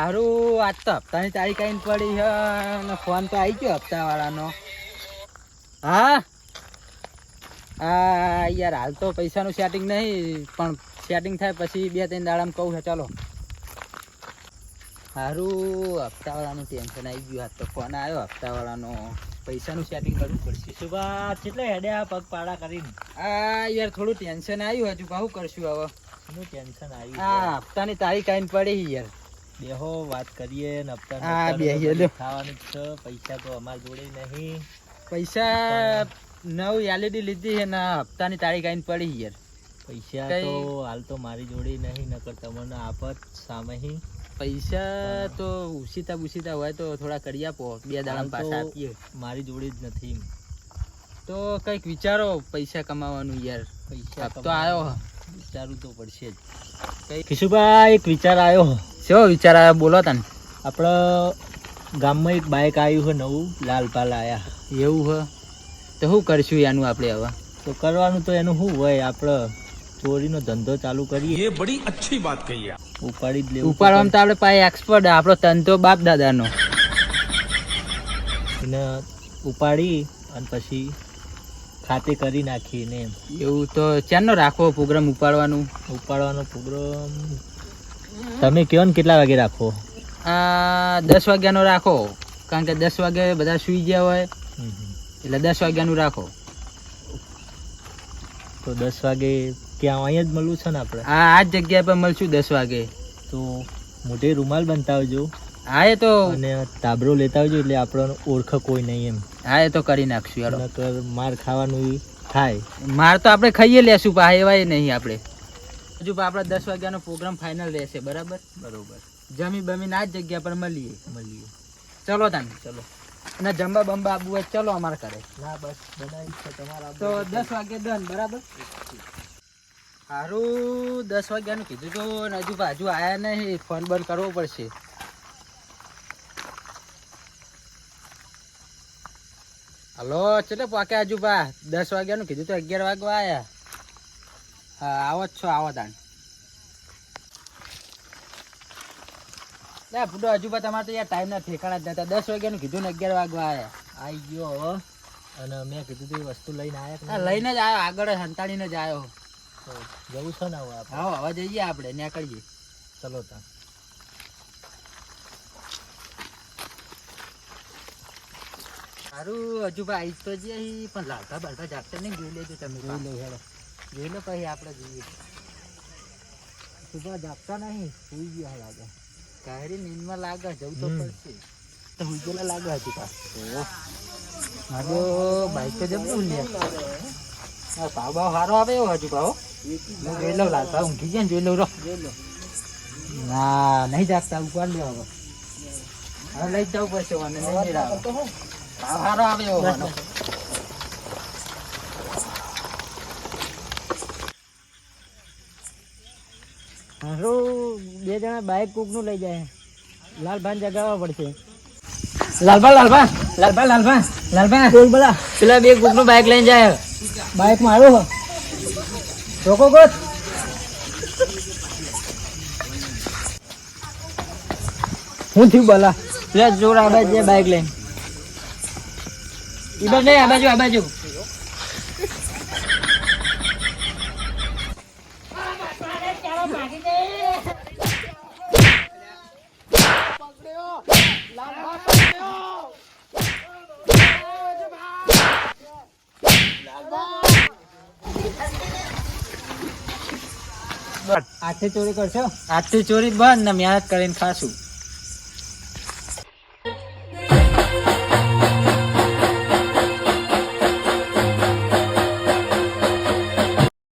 હારું આજ તો હપ્તાની તારીખ આવીને પડી છે અને ફોન તો આવી ગયો હપ્તા વાળાનો હા? હા યાર હાલ તો પૈસાનું સેટિંગ નહીં પણ સેટિંગ થાય પછી બે ત્રણ દાડામાં કહું છે ચાલો. હારું હપ્તા વાળાનું ટેન્શન આવી ગયું આજ તો ફોન આવ્યો હપ્તાવાળાનો. પૈસાનું સેટિંગ કરવું પડશે. સુભા કેટલે આ પગ પાડા કરીને? આ યાર થોડું ટેન્શન આવ્યું હજુ કહું કરશું હવે? શું ટેન્શન આવ્યું હા હપ્તાની તારીખ આવીને પડી યાર. બેહો વાત કરીએ ને હા, બેહીએ ખાવાનું છે. પૈસા તો અમારા જોડે નહીં. પૈસા નવ એલઈડી લીધી છે ને હપ્તાની તારીખ આવીને પડી યાર. પૈસા તો હાલ તો મારી જોડે નહીં નકર તમને આપત સામે પૈસા તો ઉસીતા બુસીતા હોય તો થોડા કરી આપો. બે દાડા પાછા આપીએ. મારી જોડે જ નથી તો કંઈક વિચારો પૈસા કમાવાનું યાર. પૈસા તો આવ્યો. વિચારવું તો પડશે જ. કઈ કિશુભાઈ એક વિચાર આવ્યો. કેવો વિચાર આવ્યો? બોલો તને. આપણે ગામમાં એક બાઇક આવ્યું હોય નવું લાલ પાલ આવ્યા એવું હ તો શું કરશું એનું આપણે હવે? તો કરવાનું તો એનું શું હોય? આપણે ચોરીનો ધંધો ચાલુ કરીએ. એ બડી અચ્છી વાત કહી ઉપાડી જ ઉપાડવામાં તો આપણે પાસે એક્સપર્ટ આપણો ધંધો બાપ દાદાનો. ને ઉપાડી અને પછી ખાતે કરી નાખીને એવું તો ચાલનો રાખો પ્રોગ્રામ ઉપાડવાનું? ઉપાડવાનો પ્રોગ્રામ તમે કયો ને કેટલા વાગે રાખો? આ દસ વાગ્યાનો રાખો. કારણ કે દસ વાગે બધા સુઈ ગયા હોય એટલે દસ વાગ્યાનું રાખો. તો દસ વાગે ક્યાં અહીંયા જ મળવું છે ને આપણે? આ આ જ જગ્યા પર મળશું દસ વાગે. તો મોટે રૂમાલ બનતા આવજો હા એ તો અને તાબરો લેતા આવજો એટલે આપણો ઓળખ કોઈ નહીં એમ. હા એ તો કરી નાખશું યાર માર ખાવાનું થાય. માર તો આપણે ખાઈએ લેશું પા એવાય નહીં આપણે. હજુ આપણે દસ વાગ્યાનો પ્રોગ્રામ ફાઇનલ રહેશે બરાબર? બરોબર. જમી બમીને આ જ જગ્યા પર મળીએ. મળીએ. ચલો તાને. ચલો. અને જમવા બમવા આબુ હોય ચલો અમારે ઘરે. ના બસ બનાવી છે તમારા તો દસ વાગે ડન બરાબર? સારું દસ વાગ્યાનું કીધું તો હજુ હજુ આવ્યા નહીં ફોન બંધ કરવો પડશે. હલો ચલો પાકે હજુ પા દસ વાગ્યાનું કીધું તો અગિયાર વાગવા આયા. હા આવો જ છો આવો તાણ લે ફૂટો હજુ પણ તમારે તો યાર ટાઈમ ના ઠેકાણા જ નતા. દસ વાગ્યાનું કીધું ને અગિયાર વાગવા આવ્યા આવી ગયો અને મેં કીધું તું વસ્તુ લઈને આવ્યા? લઈને જ આવ્યો આગળ સંતાડીને જ આવ્યો જવું છે ને હવે હા હવે જઈએ આપણે નીકળીએ. ચલો તા. સારું હજુ ભાઈ તો જે પણ લાલતા બાલતા જાગતા નહીં જોઈ લેજો તમે જોઈ લો હેડો. જોઈ લો પછી આપણે જોઈએ. સુભા જાગતા નહીં સુઈ ગયા લાગે. કાહેરી નીંદમાં લાગે જવું તો પડશે. તો હુઈ ગયેલા લાગે હજુ પાસ મારો બાઈક તો જબરું લે હા ભાવ ભાવ સારો આવે એવો હજુ ભાવ હું જોઈ લઉં લાલતા ઊંઘી જાય ને જોઈ લઉં રહો. ના નહીં જાગતા ઉપાડ લે હવે. હવે લઈ જવું પડશે મને નહીં. ભાવ સારો આવે એવો હારું બે જણા બાઇક કોકનું લઈ જાય. લાલભાન જગાવવા પડશે. લાલભા લાલભા લાલભા લાલભા લાલભા બોલ બોલા પેલા બે ગુકનું બાઈક લઈને જાય. બાઇક મારો રોકો ગોત હું થયું બોલા પેલા જોર આ બાજુ બાઇક લઈને. ઈ બાજુ નહીં આ બાજુ આ બાજુ. હાથે ચોરી કરશો? આજથી ચોરી બંધ ને મહેનત કરીને ખાશું.